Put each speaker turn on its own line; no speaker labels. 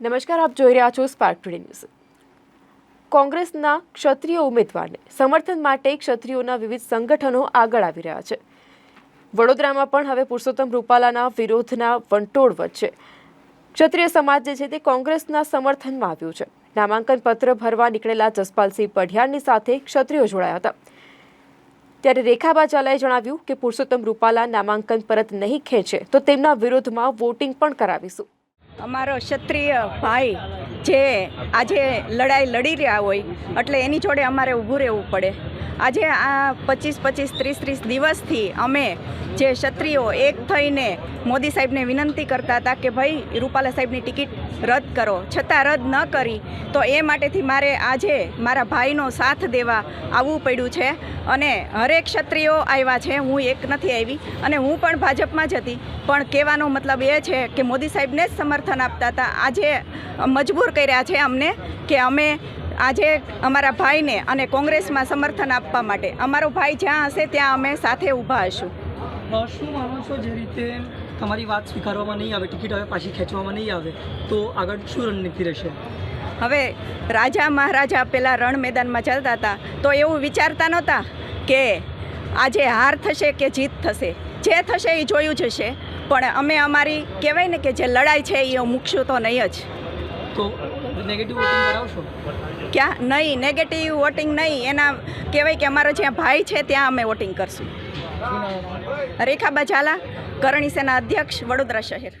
નમસ્કાર, આપ જોઈ રહ્યા છો સ્પાર્ક ટુડે ન્યૂઝ કોંગ્રેસના ક્ષત્રિય ઉમેદવારને સમર્થન માટે ક્ષત્રિયોના વિવિધ સંગઠનો આગળ આવી રહ્યા છે. વડોદરામાં પણ હવે પુરુષોત્તમ રૂપાલાના વિરોધના વંટોળ વચ્ચે ક્ષત્રિય સમાજ જે છે તે કોંગ્રેસના સમર્થનમાં આવ્યું છે. નામાંકન પત્ર ભરવા નીકળેલા જસપાલસિંહ પઢિયારની સાથે ક્ષત્રિયો જોડાયા હતા. ત્યારે રેખાબા ઝાલાએ જણાવ્યું કે પુરુષોત્તમ રૂપાલા નામાંકન પરત નહીં ખેંચે તો તેમના વિરોધમાં વોટિંગ પણ કરાવીશું.
અમારો ક્ષત્રિય ભાઈ જે આજે લડાઈ લડી રહ્યા હોય, એટલે એની જોડે અમારે ઊભું રહેવું પડે. આજે આ પચીસ પચીસ, ત્રીસ ત્રીસ દિવસથી અમે જે ક્ષત્રિયો એક થઈને મોદી સાહેબને વિનંતી કરતા હતા કે ભાઈ, રૂપાલા સાહેબની ટિકિટ રદ કરો. છતાં રદ ન કરી, તો એ માટેથી મારે આજે મારા ભાઈનો સાથ દેવા આવવું પડ્યું છે. અને હરેક ક્ષત્રિયો આવ્યા છે, હું એક નથી આવી. અને હું પણ ભાજપમાં જ હતી. પણ કહેવાનો મતલબ એ છે કે મોદી સાહેબને જ સમર્થન આપતા હતા. આજે મજબૂર કર્યા છે અમને કે અમે આજે અમારા ભાઈને અને કોંગ્રેસમાં સમર્થન આપવા માટે અમારો ભાઈ જ્યાં હશે ત્યાં અમે સાથે ઊભા હશું.
શું માનો છો જે રીતે તમારી વાત સ્વીકારવામાં નહીં આવે ટિકિટ હવે પાછી ખેંચવામાં નહીં આવે તો આગળ શું રણનીતિ રહેશે?
હવે રાજા મહારાજા પહેલાં રણ મેદાનમાં ચાલતા હતા તો એવું વિચારતા નહોતા કે આજે હાર થશે કે જીત થશે. જે થશે એ જોયું જશે પણ અમે અમારી કહેવાય ને કે જે લડાઈ છે એ મૂકશું તો નહીં જ.
તો નેગેટિવ વોટિંગ કરાવશો
ક્યાં? નહીં નેગેટિવ વોટિંગ નહીં. એના કહેવાય કે અમારો જ્યાં ભાઈ છે ત્યાં અમે વોટિંગ કરશું. રેખાબા ઝાલા કરણી સેના અધ્યક્ષ વડોદરા શહેર.